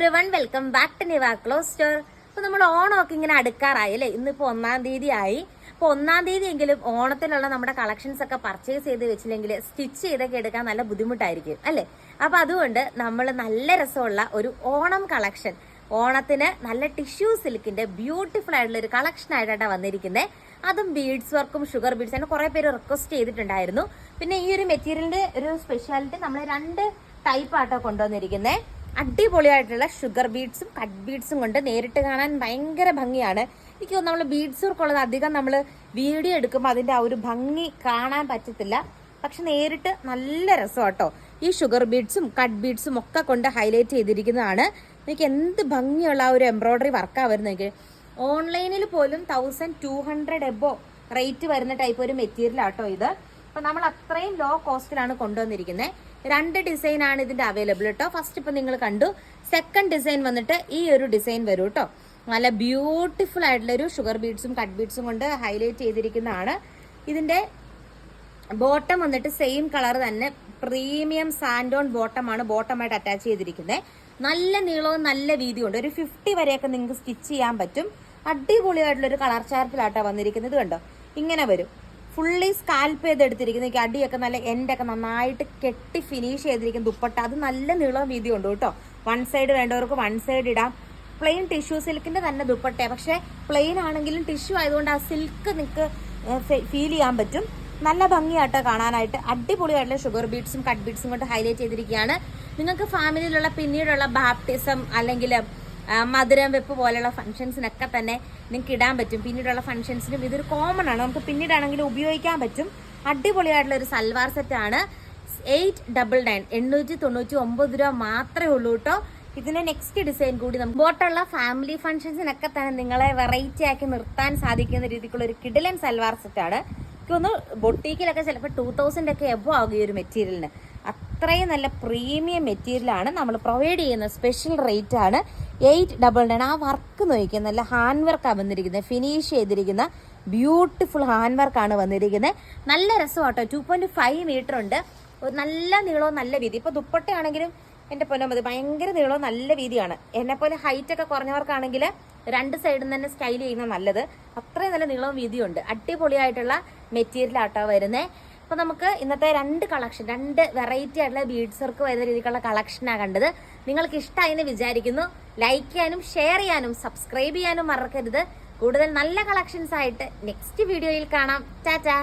Everyone welcome back to Niva clothes store അപ്പൊ നമ്മൾ ഓണമൊക്കെ ഇങ്ങനെ അടുക്കാറായി അല്ലേ? ഇന്നിപ്പോ ഒന്നാം തീയതി ആയി അപ്പൊ ഒന്നാം തീയതി എങ്കിലും ഓണത്തിനുള്ള നമ്മുടെ കളക്ഷൻസ് ഒക്കെ പർച്ചേസ് ചെയ്ത് വെച്ചില്ലെങ്കിൽ സ്റ്റിച്ച് ചെയ്തൊക്കെ എടുക്കാൻ നല്ല ബുദ്ധിമുട്ടായിരിക്കും അല്ലേ? അപ്പോൾ അതുകൊണ്ട് നമ്മൾ നല്ല രസമുള്ള ഒരു ഓണം കളക്ഷൻ ഓണത്തിന് നല്ല ടിഷ്യൂ സിൽക്കിന്റെ ബ്യൂട്ടിഫുൾ ആയിട്ടുള്ള ഒരു കളക്ഷൻ ആയിട്ടാണ് വന്നിരിക്കുന്നത് അതും ബീഡ്സ് വർക്കും ഷുഗർ ബീഡ്സ് അങ്ങനെ കുറേ പേര് റിക്വസ്റ്റ് ചെയ്തിട്ടുണ്ടായിരുന്നു. പിന്നെ ഈ ഒരു മെറ്റീരിയലിന്റെ ഒരു സ്പെഷ്യാലിറ്റി നമ്മൾ രണ്ട് ടൈപ്പ് ആട്ടോ കൊണ്ടുവന്നിരിക്കുന്നത് അടിപൊളിയായിട്ടുള്ള ഷുഗർ ബീഡ്സും കട്ട് ബീഡ്സും കൊണ്ട് നേരിട്ട് കാണാൻ ഭയങ്കര ഭംഗിയാണ്. എനിക്ക് നമ്മൾ ബീഡ്സ് വർക്കുള്ളത് അധികം നമ്മൾ വീഡിയോ എടുക്കുമ്പോൾ അതിന്റെ ആ ഒരു ഭംഗി കാണാൻ പറ്റത്തില്ല. പക്ഷെ നേരിട്ട് നല്ല രസം കേട്ടോ ഈ ഷുഗർ ബീഡ്സും കട്ട് ബീഡ്സും ഒക്കെ കൊണ്ട് ഹൈലൈറ്റ് ചെയ്തിരിക്കുന്നതാണ്. എനിക്ക് എന്ത് ഭംഗിയുള്ള ആ ഒരു എംബ്രോയ്ഡറി വർക്കാണ് വരുന്നത് ഓൺലൈനിൽ പോലും thousand two hundred above rate വരുന്ന ടൈപ്പ് ഒരു മെറ്റീരിയൽ ആട്ടോ ഇത്. അപ്പം നമ്മൾ അത്രയും ലോ കോസ്റ്റിലാണ് കൊണ്ടുവന്നിരിക്കുന്നത് രണ്ട് ഡിസൈൻ ആണ് ഇതിന്റെ അവൈലബിൾ കേട്ടോ ഫസ്റ്റ് ഇപ്പൊ നിങ്ങൾ കണ്ടു. സെക്കൻഡ് ഡിസൈൻ വന്നിട്ട് ഈ ഒരു ഡിസൈൻ വരും കേട്ടോ നല്ല ബ്യൂട്ടിഫുൾ ആയിട്ടുള്ള ഒരു ഷുഗർ ബീഡ്സും കട്ട് ബീഡ്സും കൊണ്ട് ഹൈലൈറ്റ് ചെയ്തിരിക്കുന്നതാണ്. ഇതിന്റെ ബോട്ടം വന്നിട്ട് സെയിം കളർ തന്നെ. പ്രീമിയം സാൻഡോൺ ബോട്ടം ആണ് ബോട്ടമായിട്ട് അറ്റാച്ച് ചെയ്തിരിക്കുന്നത് നല്ല നീളവും നല്ല വീതിയും ഉണ്ട്. ഒരു ഫിഫ്റ്റി വരെയൊക്കെ നിങ്ങൾക്ക് സ്റ്റിച്ച് ചെയ്യാൻ പറ്റും. അടിപൊളിയായിട്ടുള്ള ഒരു കളർ ചാർട്ടിലാട്ടോ വന്നിരിക്കുന്നത് കണ്ടോ? ഇങ്ങനെ വരും. ഫുള്ളി സ്കാൽപ്പ് ചെയ്ത് എടുത്തിരിക്കുന്നത് അടിയൊക്കെ നല്ല എൻഡൊക്കെ നന്നായിട്ട് കെട്ടി ഫിനിഷ് ചെയ്തിരിക്കുന്ന ദുപ്പട്ട. അത് നല്ല നീളവും വീതിയും ഉണ്ട് കേട്ടോ. വൺ സൈഡ് വേണ്ടവർക്ക് വൺ സൈഡ് ഇടാം. പ്ലെയിൻ ടിഷ്യൂ സിൽക്കിന്റെ തന്നെ ദുപ്പട്ട പക്ഷേ പ്ലെയിൻ ആണെങ്കിലും ടിഷ്യൂ ആയതുകൊണ്ട് ആ സിൽക്ക് നിങ്ങൾക്ക് ഫീൽ ചെയ്യാൻ പറ്റും. നല്ല ഭംഗിയായിട്ട് കാണാനായിട്ട്. അടിപൊളിയായിട്ടുള്ള ഷുഗർ ബീഡ്സും കട്ട് ബീഡ്സും കൊണ്ട് ഹൈലൈറ്റ് ചെയ്തിരിക്കുകയാണ്. നിങ്ങൾക്ക് ഫാമിലിയിലുള്ള പിന്നീടുള്ള ബാപ്റ്റിസം അല്ലെങ്കിൽ മധുരം വെപ്പ് പോലെയുള്ള ഫംഗ്ഷൻസിനൊക്കെ തന്നെ നിങ്ങൾക്ക് ഇടാൻ പറ്റും. പിന്നീടുള്ള ഫംഗ്ഷൻസിനും ഇതൊരു കോമൺ ആണ്. നമുക്ക് പിന്നീടാണെങ്കിലും ഉപയോഗിക്കാൻ പറ്റും. അടിപൊളിയായിട്ടുള്ള ഒരു സൽവാർ സെറ്റ് ആണ്. എയ്റ്റ് ഡബിൾ നയൻ എണ്ണൂറ്റി തൊണ്ണൂറ്റി ഒമ്പത് രൂപ മാത്രമേ ഉള്ളൂ കേട്ടോ ഇതിന്റെ നെക്സ്റ്റ് ഡിസൈൻ കൂടി നമുക്ക് ബോട്ടുള്ള ഫാമിലി ഫംഗ്ഷൻസിനൊക്കെ തന്നെ നിങ്ങളെ വെറൈറ്റി ആക്കി നിർത്താൻ സാധിക്കുന്ന രീതിക്കുള്ള ഒരു കിഡിലൻ സൽവാർ സെറ്റ് ആണ്. എനിക്കൊന്ന് ബൊട്ടീക്കിലൊക്കെ ചിലപ്പോൾ ടൂ തൗസൻഡ് ഒക്കെ എബോ ആകും ഈ ഒരു മെറ്റീരിയലിന് അത്രയും നല്ല പ്രീമിയം മെറ്റീരിയലാണ് നമ്മൾ പ്രൊവൈഡ് ചെയ്യുന്ന സ്പെഷ്യൽ റേറ്റ് ആണ് എയ്റ്റ് ഡബിൾ നയൻ. ആ വർക്ക് നോക്കിയാൽ നല്ല ഹാൻഡ് വർക്കാണ് വന്നിരിക്കുന്നത്. ഫിനിഷ് ചെയ്തിരിക്കുന്ന ബ്യൂട്ടിഫുൾ ഹാൻഡ് വർക്കാണ് വന്നിരിക്കുന്നത്. നല്ല രസമാട്ടോ ടു പോയിന്റ് ഫൈവ് മീറ്റർ ഉണ്ട്. നല്ല നീളവും നല്ല വീതി. ഇപ്പോൾ ദുപ്പട്ടയാണെങ്കിലും എന്റെ പൊന്നോ മതി ഭയങ്കര നീളവും നല്ല വീതിയാണ്. എന്നെ പോലെ ഹൈറ്റ് ഒക്കെ കുറഞ്ഞവർക്കാണെങ്കിൽ രണ്ട് സൈഡിൽ നിന്ന് തന്നെ സ്റ്റൈൽ ചെയ്യുന്നത് നല്ലത്. അത്രയും നല്ല നീളവും വീതിയും ഉണ്ട് അടിപൊളിയായിട്ടുള്ള മെറ്റീരിയൽ ആട്ടാ വരുന്നത് അപ്പോൾ നമുക്ക് ഇന്നത്തെ രണ്ട് കളക്ഷൻ രണ്ട് വെറൈറ്റി ആയിട്ടുള്ള ബീഡ്സ് വർക്ക് വരുന്ന രീതിക്കുള്ള കളക്ഷനാണ് കണ്ടത്. നിങ്ങൾക്ക് ഇഷ്ടമായെന്ന് വിചാരിക്കുന്നു. ലൈക്ക് ചെയ്യാനും ഷെയർ ചെയ്യാനും സബ്സ്ക്രൈബ് ചെയ്യാനും മറക്കരുത്. കൂടുതൽ നല്ല കളക്ഷൻസ് ആയിട്ട് നെക്സ്റ്റ് വീഡിയോയിൽ കാണാം. ടാറ്റാ